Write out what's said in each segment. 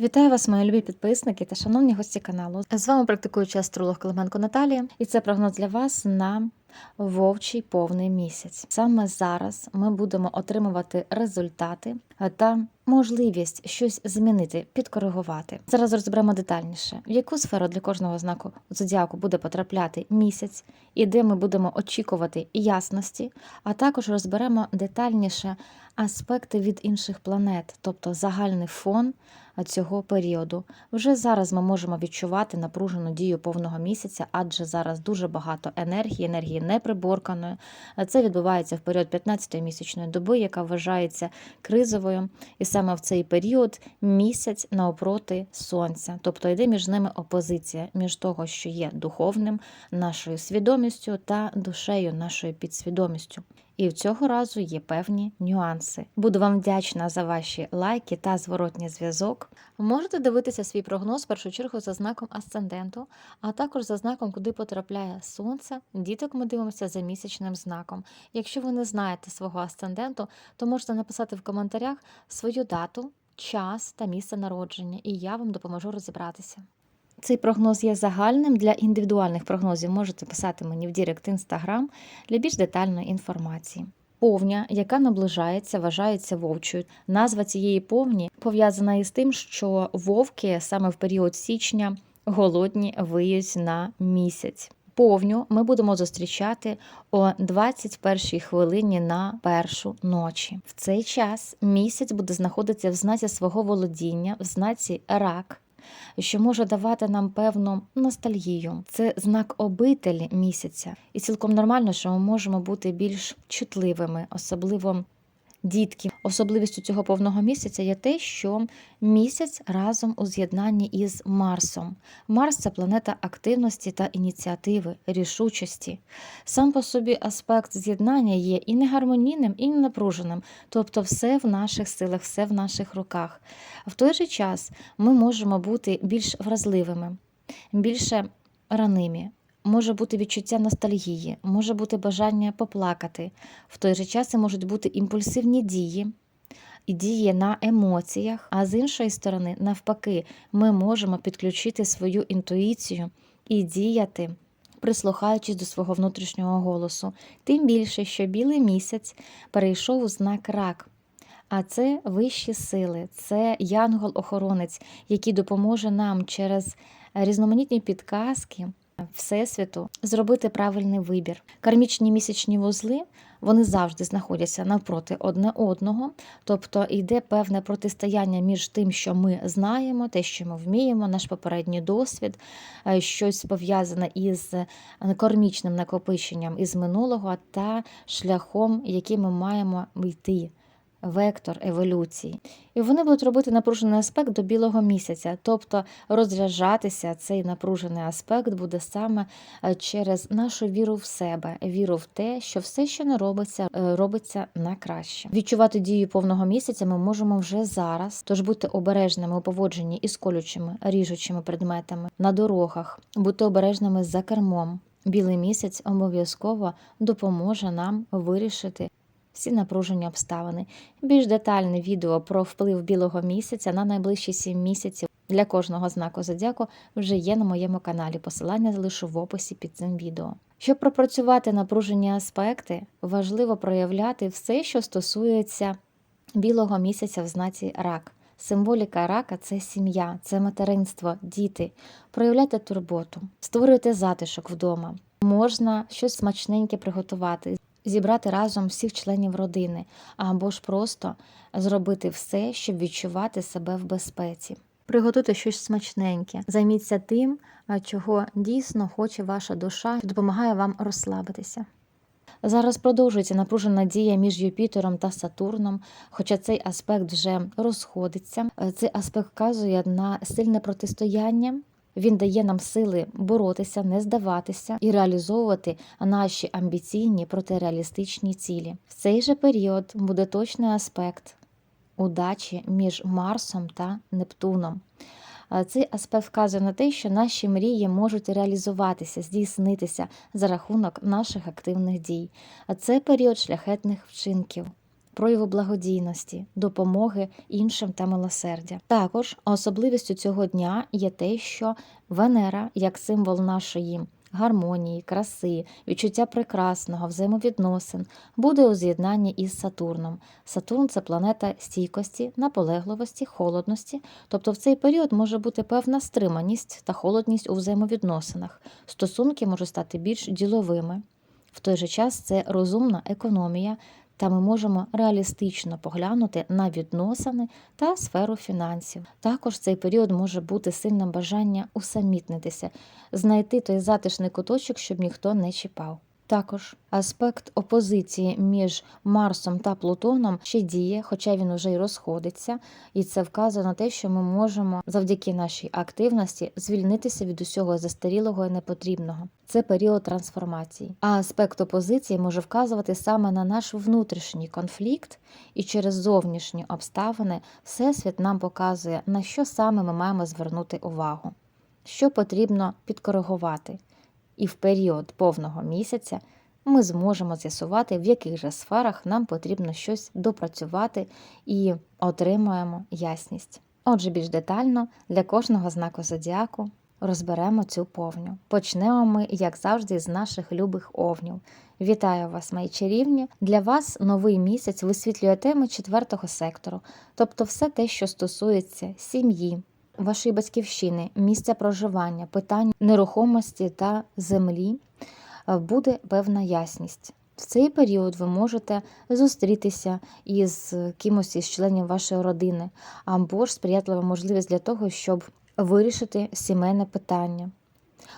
Вітаю вас, мої любі підписники та шановні гості каналу. З вами практикуюча астролог Клименко Наталія, і це прогноз для вас на вовчий повний місяць. Саме зараз ми будемо отримувати результати та можливість щось змінити, підкоригувати. Зараз розберемо детальніше, в яку сферу для кожного знаку зодіаку буде потрапляти місяць, і де ми будемо очікувати ясності, а також розберемо детальніше аспекти від інших планет, тобто загальний фон цього періоду. Вже зараз ми можемо відчувати напружену дію повного місяця, адже зараз дуже багато енергії, енергії неприборканої. Це відбувається в період 15-ї місячної доби, яка вважається кризовою. І саме в цей період місяць навпроти сонця, тобто йде між ними опозиція між того, що є духовним, нашою свідомістю та душею, нашою підсвідомістю. І в цього разу є певні нюанси. Буду вам вдячна за ваші лайки та зворотній зв'язок. Можете дивитися свій прогноз в першу чергу за знаком асценденту, а також за знаком, куди потрапляє сонце. Діток ми дивимося за місячним знаком. Якщо ви не знаєте свого асценденту, то можете написати в коментарях свою дату, час та місце народження, і я вам допоможу розібратися. Цей прогноз є загальним для індивідуальних прогнозів. Можете писати мені в Дірект Інстаграм для більш детальної інформації. Повня, яка наближається, вважається вовчою. Назва цієї повні пов'язана із тим, що вовки саме в період січня голодні виють на місяць. Повню ми будемо зустрічати о 21 хвилині на першу ночі. В цей час місяць буде знаходитися в знаці свого володіння, в знаці рак що може давати нам певну ностальгію. Це знак обитель місяця, і цілком нормально, що ми можемо бути більш чутливими, особливо. Дітки, особливістю цього повного місяця є те, що місяць разом у з'єднанні із Марсом. Марс це планета активності та ініціативи, рішучості. Сам по собі аспект з'єднання є і негармонійним, і не напруженим, тобто все в наших силах, все в наших руках. В той же час ми можемо бути більш вразливими, більше ранимі. Може бути відчуття ностальгії, може бути бажання поплакати. В той же час це можуть бути імпульсивні дії і дії на емоціях, а з іншої сторони, навпаки, ми можемо підключити свою інтуїцію і діяти, прислухаючись до свого внутрішнього голосу. Тим більше, що білий місяць перейшов у знак рак. А це вищі сили, це янгол-охоронець, який допоможе нам через різноманітні підказки. Всесвіту зробити правильний вибір. Кармічні місячні вузли вони завжди знаходяться навпроти одне одного, тобто йде певне протистояння між тим, що ми знаємо, те, що ми вміємо, наш попередній досвід, е, щось пов'язане із кармічним накопиченням із минулого та шляхом, який ми маємо йти вектор еволюції. І вони будуть робити напружений аспект до білого місяця, тобто розряджатися цей напружений аспект буде саме е, через нашу віру в себе, віру в те, що все, що не робиться, е, робиться на краще. Відчувати дію повного місяця ми можемо вже зараз, тож будьте обережними у поводженні із колючими, ріжучими предметами на дорогах, будьте обережними за кермом. Білий місяць обов'язково допоможе нам вирішити всі напружені обставини. Більш детальне відео про вплив білого місяця на найближчі 7 місяців для кожного знаку зодіаку вже є на моєму каналі. Посилання залишу в описі під цим відео. Щоб пропрацювати напружені аспекти, важливо проявляти все, що стосується білого місяця в знаці рак. Символіка рака це сім'я, це материнство, діти. Проявляйте турботу, створюйте затишок вдома. Можна щось смачненьке приготувати зібрати разом всіх членів родини, або ж просто зробити все, щоб відчувати себе в безпеці. Приготуйте щось смачненьке, займіться тим, чого дійсно хоче ваша душа, що допомагає вам розслабитися. Зараз продовжується напружена дія між Юпітером та Сатурном, хоча цей аспект вже розходиться. Цей аспект вказує на сильне протистояння він дає нам сили боротися, не здаватися і реалізовувати наші амбіційні протиреалістичні цілі. В цей же період буде точний аспект удачі між Марсом та Нептуном. Цей аспект вказує на те, що наші мрії можуть реалізуватися, здійснитися за рахунок наших активних дій. А це період шляхетних вчинків прояву благодійності, допомоги іншим та милосердя. Також особливістю цього дня є те, що Венера, як символ нашої гармонії, краси, відчуття прекрасного, взаємовідносин, буде у з'єднанні із Сатурном. Сатурн це планета стійкості, наполегливості, холодності. Тобто в цей період може бути певна стриманість та холодність у взаємовідносинах. Стосунки можуть стати більш діловими. В той же час це розумна економія, та ми можемо реалістично поглянути на відносини та сферу фінансів. Також цей період може бути сильне бажання усамітнитися, знайти той затишний куточок, щоб ніхто не чіпав. Також аспект опозиції між Марсом та Плутоном ще діє, хоча він вже й розходиться, і це вказує на те, що ми можемо завдяки нашій активності звільнитися від усього застарілого і непотрібного. Це період трансформації. А аспект опозиції може вказувати саме на наш внутрішній конфлікт, і через зовнішні обставини Всесвіт нам показує, на що саме ми маємо звернути увагу, що потрібно підкоригувати. І в період повного місяця ми зможемо з'ясувати, в яких же сферах нам потрібно щось допрацювати і отримаємо ясність. Отже, більш детально для кожного знаку зодіаку розберемо цю повню. Почнемо ми, як завжди, з наших любих овнів. Вітаю вас, мої чарівні! Для вас новий місяць висвітлює теми четвертого сектору, тобто все те, що стосується сім'ї, вашої батьківщини, місця проживання, питань нерухомості та землі е, буде певна ясність. В цей період ви можете зустрітися із кимось із членів вашої родини, або ж сприятлива можливість для того, щоб вирішити сімейне питання.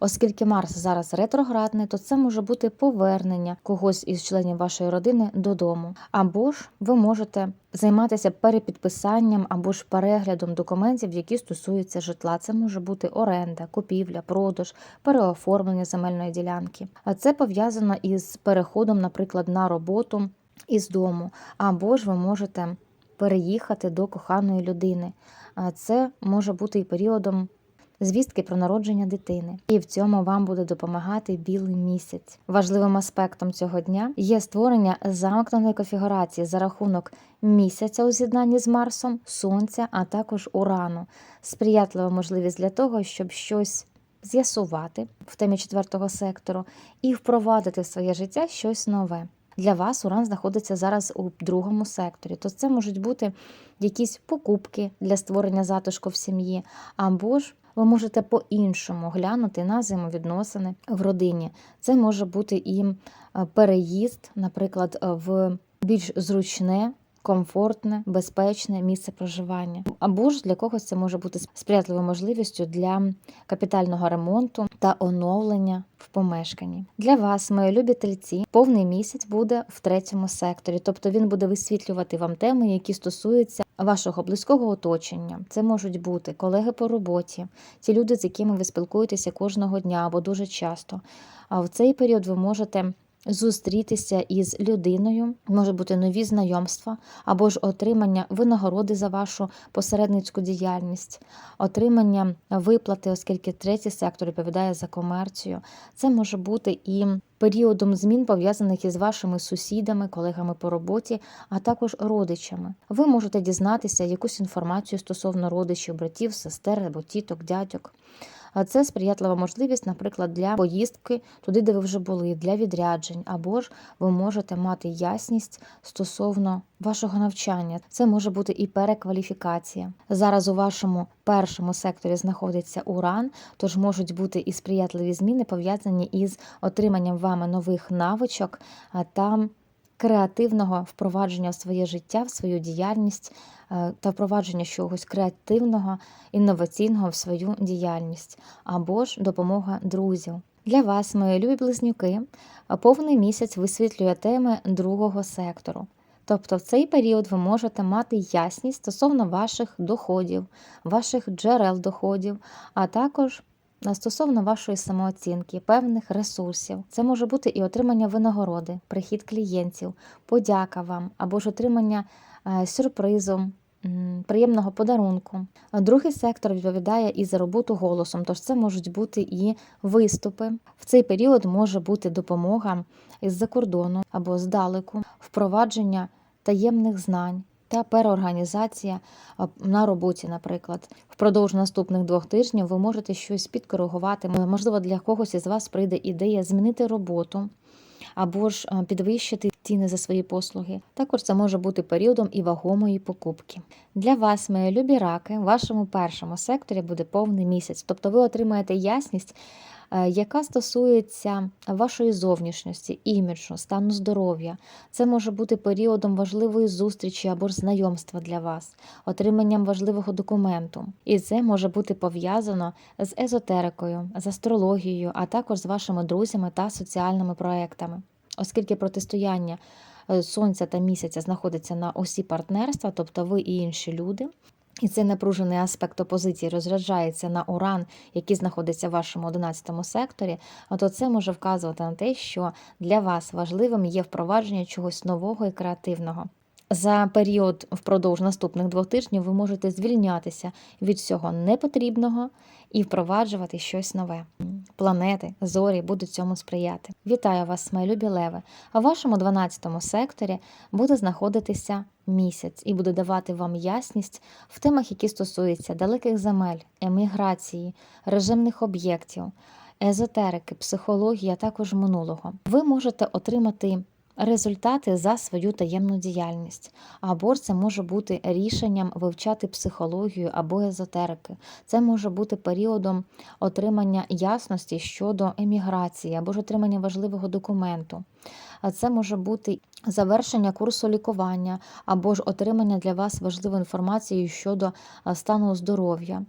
Оскільки Марс зараз ретроградний, то це може бути повернення когось із членів вашої родини додому. Або ж ви можете займатися перепідписанням або ж переглядом документів, які стосуються житла. Це може бути оренда, купівля, продаж, переоформлення земельної ділянки. А це пов'язано із переходом, наприклад, на роботу із дому, або ж ви можете переїхати до коханої людини. Це може бути і періодом звістки про народження дитини, і в цьому вам буде допомагати білий місяць. Важливим аспектом цього дня є створення замкненої конфігурації за рахунок місяця у з'єднанні з Марсом, Сонця, а також Урану. Сприятлива можливість для того, щоб щось з'ясувати в темі четвертого сектору і впровадити в своє життя щось нове. Для вас Уран знаходиться зараз у другому секторі, то це можуть бути якісь покупки для створення затишку в сім'ї, або ж ви можете по-іншому глянути на взаємовідносини в родині. Це може бути і е, переїзд, наприклад, е, в більш зручне. Комфортне, безпечне місце проживання, або ж для когось це може бути сприятливою можливістю для капітального ремонту та оновлення в помешканні. Для вас, мої любі тельці, повний місяць буде в третьому секторі, тобто він буде висвітлювати вам теми, які стосуються вашого близького оточення. Це можуть бути колеги по роботі, ті люди, з якими ви спілкуєтеся кожного дня або дуже часто. А в цей період ви можете. Зустрітися із людиною може бути нові знайомства, або ж отримання винагороди за вашу посередницьку діяльність, отримання виплати, оскільки третій сектор відповідає за комерцію. Це може бути і періодом змін пов'язаних із вашими сусідами, колегами по роботі, а також родичами. Ви можете дізнатися якусь інформацію стосовно родичів, братів, сестер або тіток, дядьок. Це сприятлива можливість, наприклад, для поїздки туди, де ви вже були, для відряджень, або ж ви можете мати ясність стосовно вашого навчання. Це може бути і перекваліфікація. Зараз у вашому першому секторі знаходиться уран, тож можуть бути і сприятливі зміни пов'язані із отриманням вами нових навичок та креативного впровадження в своє життя, в свою діяльність е, та впровадження чогось креативного, інноваційного в свою діяльність, або ж допомога друзів. Для вас, мої любі близнюки, повний місяць висвітлює теми другого сектору. Тобто в цей період ви можете мати ясність стосовно ваших доходів, ваших джерел доходів, а також Стосовно вашої самооцінки, певних ресурсів, це може бути і отримання винагороди, прихід клієнтів, подяка вам або ж отримання е, сюрпризу, приємного подарунку. Другий сектор відповідає і за роботу голосом, тож це можуть бути і виступи. В цей період може бути допомога із-за кордону або здалеку, впровадження таємних знань та переорганізація на роботі, наприклад. Впродовж наступних двох тижнів ви можете щось підкоригувати. Можливо, для когось із вас прийде ідея змінити роботу або ж підвищити ціни за свої послуги. Також це може бути періодом і вагомої покупки. Для вас, мої любі раки, в вашому першому секторі буде повний місяць, тобто ви отримаєте ясність. Е, Яка стосується вашої зовнішності, іміджу, стану здоров'я, це може бути періодом важливої зустрічі або ж знайомства для вас, отриманням важливого документу. І це може бути пов'язано з езотерикою, з астрологією, а також з вашими друзями та соціальними проектами. Оскільки протистояння е, сонця та місяця знаходиться на осі партнерства, тобто ви і інші люди. І цей напружений аспект опозиції розряджається на уран, який знаходиться в вашому 11 секторі, то це може вказувати на те, що для вас важливим є впровадження чогось нового і креативного. За період впродовж наступних двох тижнів ви можете звільнятися від всього непотрібного і впроваджувати щось нове. Планети, зорі будуть цьому сприяти. Вітаю вас, мої любі леви! В вашому 12 секторі буде знаходитися місяць і буде давати вам ясність в темах, які стосуються далеких земель, еміграції, режимних об'єктів, езотерики, психології, а також минулого. Ви можете отримати результати за свою таємну діяльність, або це може бути рішенням вивчати психологію або езотерики. Це може бути періодом отримання ясності щодо еміграції або ж отримання важливого документу. Це може бути завершення курсу лікування або ж отримання для вас важливої інформації щодо стану здоров'я.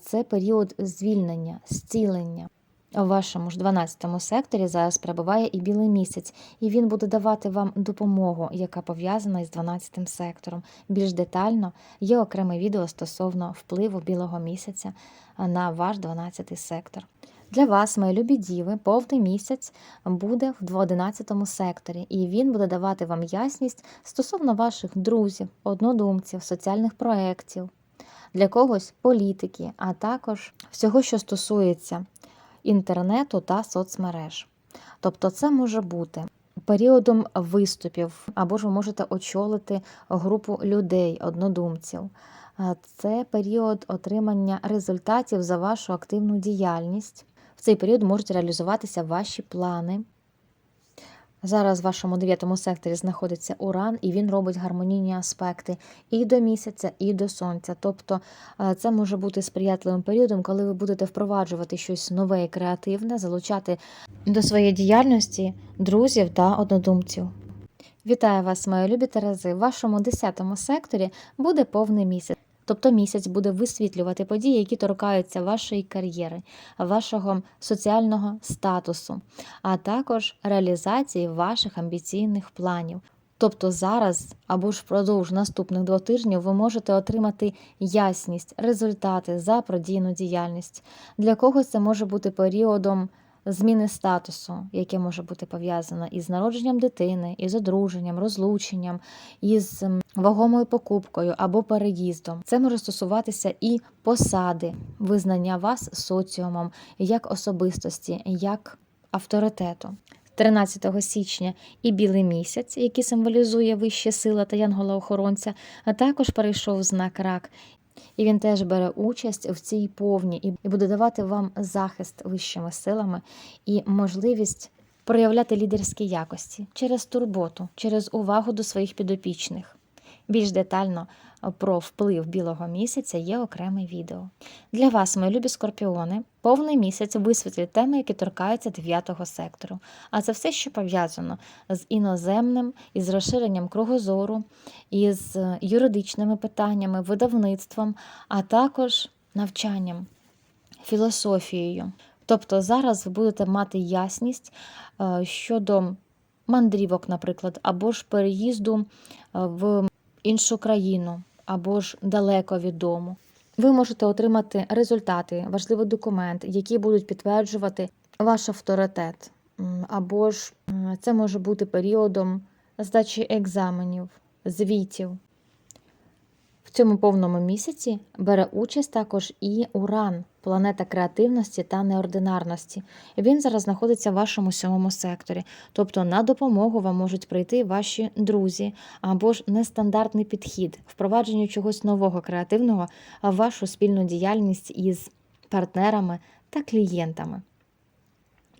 Це період звільнення, зцілення. В вашому ж 12 секторі зараз перебуває і білий місяць, і він буде давати вам допомогу, яка пов'язана із 12-м сектором. Більш детально є окреме відео стосовно впливу білого місяця на ваш 12-й сектор. Для вас, мої любі діви, повний місяць буде в 11 секторі, і він буде давати вам ясність стосовно ваших друзів, однодумців, соціальних проєктів, для когось політики, а також всього, що стосується інтернету та соцмереж. Тобто, це може бути періодом виступів, або ж ви можете очолити групу людей, однодумців. Це період отримання результатів за вашу активну діяльність. В цей період можуть реалізуватися ваші плани. Зараз в вашому дев'ятому секторі знаходиться уран, і він робить гармонійні аспекти і до місяця, і до сонця. Тобто е, це може бути сприятливим періодом, коли ви будете впроваджувати щось нове і креативне, залучати до своєї діяльності друзів та однодумців. Вітаю вас, мої любі Терези! В вашому 10 секторі буде повний місяць. Тобто місяць буде висвітлювати події, які торкаються вашої кар'єри, вашого соціального статусу, а також реалізації ваших амбіційних планів. Тобто зараз або ж впродовж наступних двох тижнів ви можете отримати ясність, результати за продійну діяльність. Для когось це може бути періодом зміни статусу, яке може бути пов'язане із народженням дитини, із одруженням, розлученням, із вагомою покупкою або переїздом. Це може стосуватися і посади, визнання вас соціумом як особистості, як авторитету. 13 січня і білий місяць, який символізує вища сила та янгола-охоронця, а також перейшов знак рак. І він теж бере участь в цій повні і буде давати вам захист вищими силами і можливість проявляти лідерські якості через турботу, через увагу до своїх підопічних. Більш детально про вплив білого місяця є окреме відео. Для вас, мої любі скорпіони, повний місяць висвітлить теми, які торкаються 9 сектору. А це все, що пов'язано з іноземним, із розширенням кругозору, із юридичними питаннями, видавництвом, а також навчанням, філософією. Тобто зараз ви будете мати ясність е, щодо мандрівок, наприклад, або ж переїзду е, в іншу країну, або ж далеко від дому. Ви можете отримати результати, важливий документ, які будуть підтверджувати ваш авторитет. Або ж це може бути періодом здачі екзаменів, звітів. В цьому повному місяці бере участь також і Уран, планета креативності та неординарності. Він зараз знаходиться в вашому сьомому секторі. Тобто на допомогу вам можуть прийти ваші друзі або ж нестандартний підхід, впровадженню чогось нового креативного в вашу спільну діяльність із партнерами та клієнтами.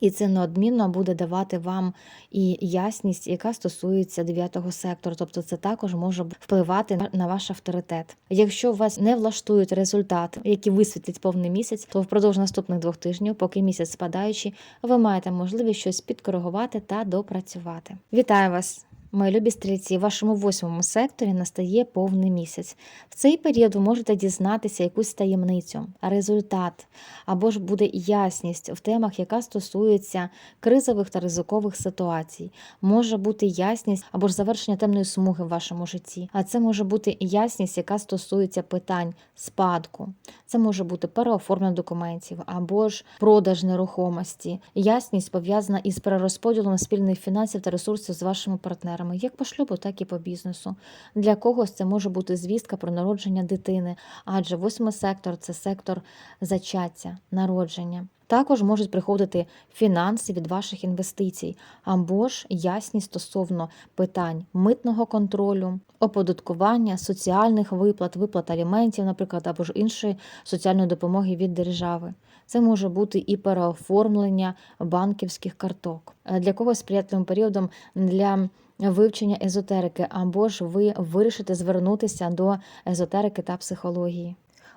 І це неодмінно буде давати вам і ясність, яка стосується дев'ятого сектору. Тобто це також може впливати на- ваш авторитет. Якщо вас не влаштують результати, які висвітлять повний місяць, то впродовж наступних двох тижнів, поки місяць спадаючий, ви маєте можливість щось підкоригувати та допрацювати. Вітаю вас! Мої любі стрільці, в вашому восьмому секторі настає повний місяць. В цей період ви можете дізнатися якусь таємницю, результат або ж буде ясність в темах, яка стосується кризових та ризикових ситуацій. Може бути ясність або ж завершення темної смуги в вашому житті. А це може бути ясність, яка стосується питань спадку. Це може бути переоформлення документів або ж продаж нерухомості. Ясність пов'язана із перерозподілом спільних фінансів та ресурсів з вашими партнерами, як по шлюбу, так і по бізнесу. Для когось це може бути звістка про народження дитини, адже восьмий сектор це сектор зачаття, народження. Також можуть приходити фінанси від ваших інвестицій, або ж ясність стосовно питань митного контролю, оподаткування, соціальних виплат, виплат аліментів, наприклад, або ж іншої соціальної допомоги від держави. Це може бути і переоформлення банківських карток. Е, Для когось сприятливим періодом для вивчення езотерики, або ж ви вирішите звернутися до езотерики та психології.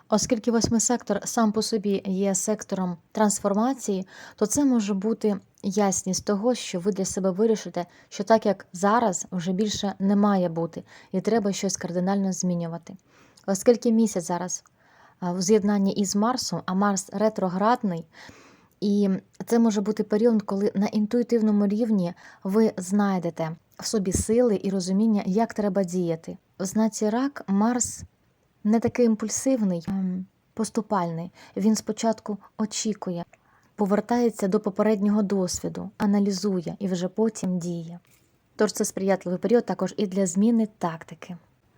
Оскільки восьмий сектор сам по собі є сектором трансформації, то це може бути ясність того, що ви для себе вирішите, що так як зараз вже більше не має бути, і треба щось кардинально змінювати. Оскільки місяць зараз в з'єднанні із Марсом, а Марс ретроградний, і це може бути період, коли на інтуїтивному рівні ви знайдете в собі сили і розуміння, як треба діяти. В знаці рак Марс не такий імпульсивний, ем, поступальний. Він спочатку очікує, повертається до попереднього досвіду, аналізує і вже потім діє. Тож це сприятливий період також і для зміни тактики.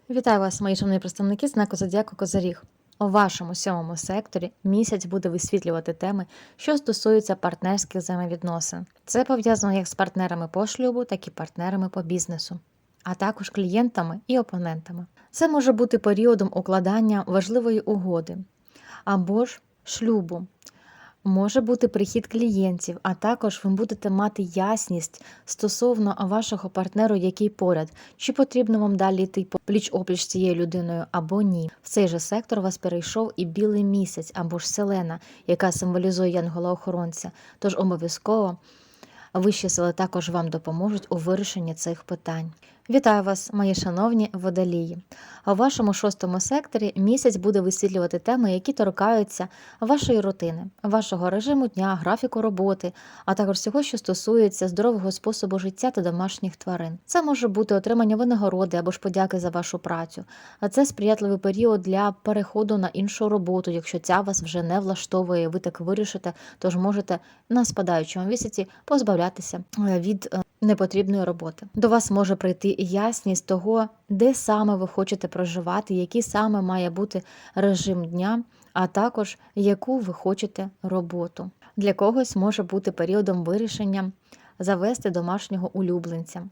Вітаю вас, мої шановні представники знаку Зодіаку Козаріг. У вашому сьомому секторі місяць буде висвітлювати теми, що стосуються партнерських взаємовідносин. Це пов'язано як з партнерами по шлюбу, так і партнерами по бізнесу, а також клієнтами і опонентами. Це може бути періодом укладання важливої угоди або ж шлюбу. Може бути прихід клієнтів, а також ви будете мати ясність стосовно вашого партнеру, який поряд, чи потрібно вам далі йти пліч опліч цією людиною або ні. В цей же сектор вас перейшов і білий місяць або ж селена, яка символізує янгола-охоронця. Тож обов'язково вищі сили також вам допоможуть у вирішенні цих питань. Вітаю вас, мої шановні водолії. У вашому шостому секторі місяць буде висвітлювати теми, які торкаються вашої рутини, вашого режиму дня, графіку роботи, а також всього, що стосується здорового способу життя та домашніх тварин. Це може бути отримання винагороди або ж подяки за вашу працю. А це сприятливий період для переходу на іншу роботу, якщо ця вас вже не влаштовує, ви так вирішите, тож можете на спадаючому місяці позбавлятися е, від е, непотрібної роботи. До вас може прийти ясність того, де саме ви хочете проживати, який саме має бути режим дня, а також яку ви хочете роботу. Для когось може бути періодом вирішення завести домашнього улюбленця.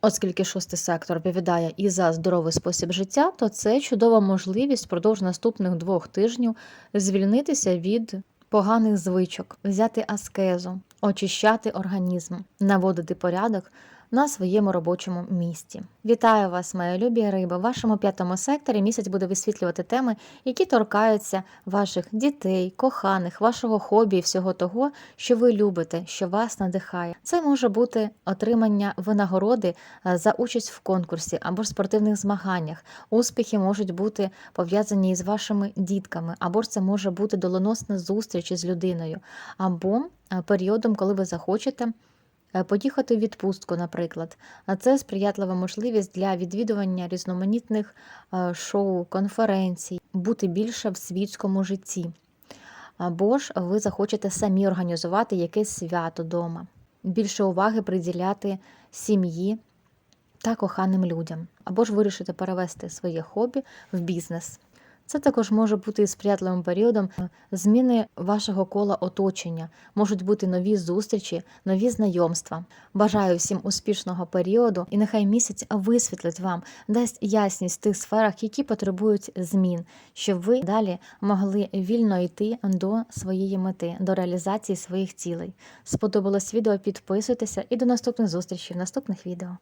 Оскільки шостий сектор відповідає і за здоровий спосіб життя, то це чудова можливість впродовж наступних двох тижнів звільнитися від поганих звичок, взяти аскезу, очищати організм, наводити порядок на своєму робочому місці. Вітаю вас, мої любі риби! В вашому п'ятому секторі місяць буде висвітлювати теми, які торкаються ваших дітей, коханих, вашого хобі і всього того, що ви любите, що вас надихає. Це може бути отримання винагороди е, за участь в конкурсі або ж спортивних змаганнях. Успіхи можуть бути пов'язані із вашими дітками, або ж це може бути доленосна зустріч із людиною, або е, періодом, коли ви захочете. Е, Поїхати в відпустку, наприклад, це сприятлива можливість для відвідування різноманітних е, шоу, конференцій, бути більше в світському житті. Або ж ви захочете самі організувати якесь свято вдома, більше уваги приділяти сім'ї та коханим людям, або ж вирішите перевести своє хобі в бізнес. Це також може бути сприятливим періодом зміни вашого кола оточення, можуть бути нові зустрічі, нові знайомства. Бажаю всім успішного періоду, і нехай місяць висвітлить вам, дасть ясність в тих сферах, які потребують змін, щоб ви далі могли вільно йти до своєї мети, до реалізації своїх цілей. Сподобалось відео? Підписуйтеся і до наступних зустрічей в наступних відео.